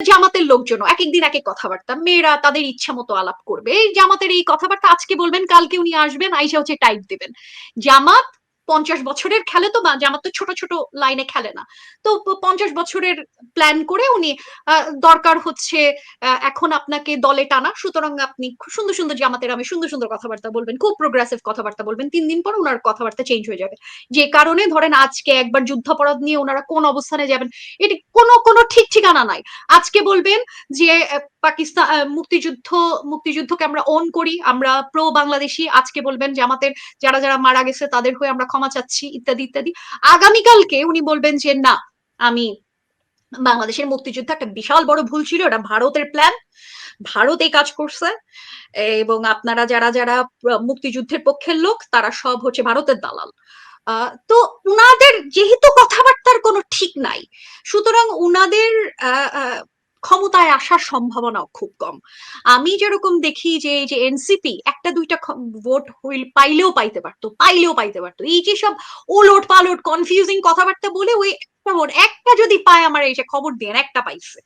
জামাতের লোকজন এক একদিন এক এক কথাবার্তা। মেয়েরা তাদের ইচ্ছা মতো আলাপ করবে। এই জামাতের এই কথাবার্তা আজকে বলবেন, কালকে উনি আসবেন, আইসা হচ্ছে টাইপ দিবেন। জামাত পঞ্চাশ বছরের খেলে তো জামাত তো ছোট ছোট লাইনে খেলে না। তো পঞ্চাশ বছরের প্ল্যান করে উনি দরকার হচ্ছে এখন আপনাকে দলে টানা। সুতরাং আপনি সুন্দর সুন্দর জামাতের আমি সুন্দর সুন্দর কথাবার্তা বলবেন, খুব প্রোগ্রেসিভ কথাবার্তা বলবেন। তিন দিন পর ওনার কথাবার্তা চেঞ্জ হয়ে যাবে। যে কারণে ধরেন আজকে একবার যুদ্ধাপরাধ নিয়ে ওনারা কোন অবস্থানে যাবেন, এটি কোনো কোনো ঠিক ঠিকানা নাই। আজকে বলবেন যে পাকিস্তান মুক্তিযুদ্ধ, মুক্তিযুদ্ধকে আমরা ওন করি, আমরা প্রো বাংলাদেশি আজকে বলবেন যে, আমাদের যারা যারা মারা গেছে তাদের হয়ে আমরা ক্ষমা চাচ্ছি, ইত্যাদি ইত্যাদি। আগামীকালকে উনি বলবেন যে, না, আমি বাংলাদেশের মুক্তিযুদ্ধ একটা বিশাল বড় ভুল ছিল, এটা ভারতের প্ল্যান ভারত এই কাজ করছে, এবং আপনারা যারা যারা মুক্তিযুদ্ধের পক্ষের লোক, তারা সব হচ্ছে ভারতের দালাল। তো উনাদের যেহেতু কথাবার্তার কোনো ঠিক নাই সুতরাং উনাদের ক্ষমতায় আসার সম্ভাবনা খুব কম। আমি যেরকম দেখি যে, এই যে এনসিপি একটা দুইটা ভোট হইল, পাইলেও পাইতে পারতো, পাইলেও পাইতে পারতো। এই যে সব ওলট পালট কনফিউজিং কথাবার্তা বলে ওই একটা ভোট একটা যদি পায়, আমার এই যে খবর দেন একটা পাইছে।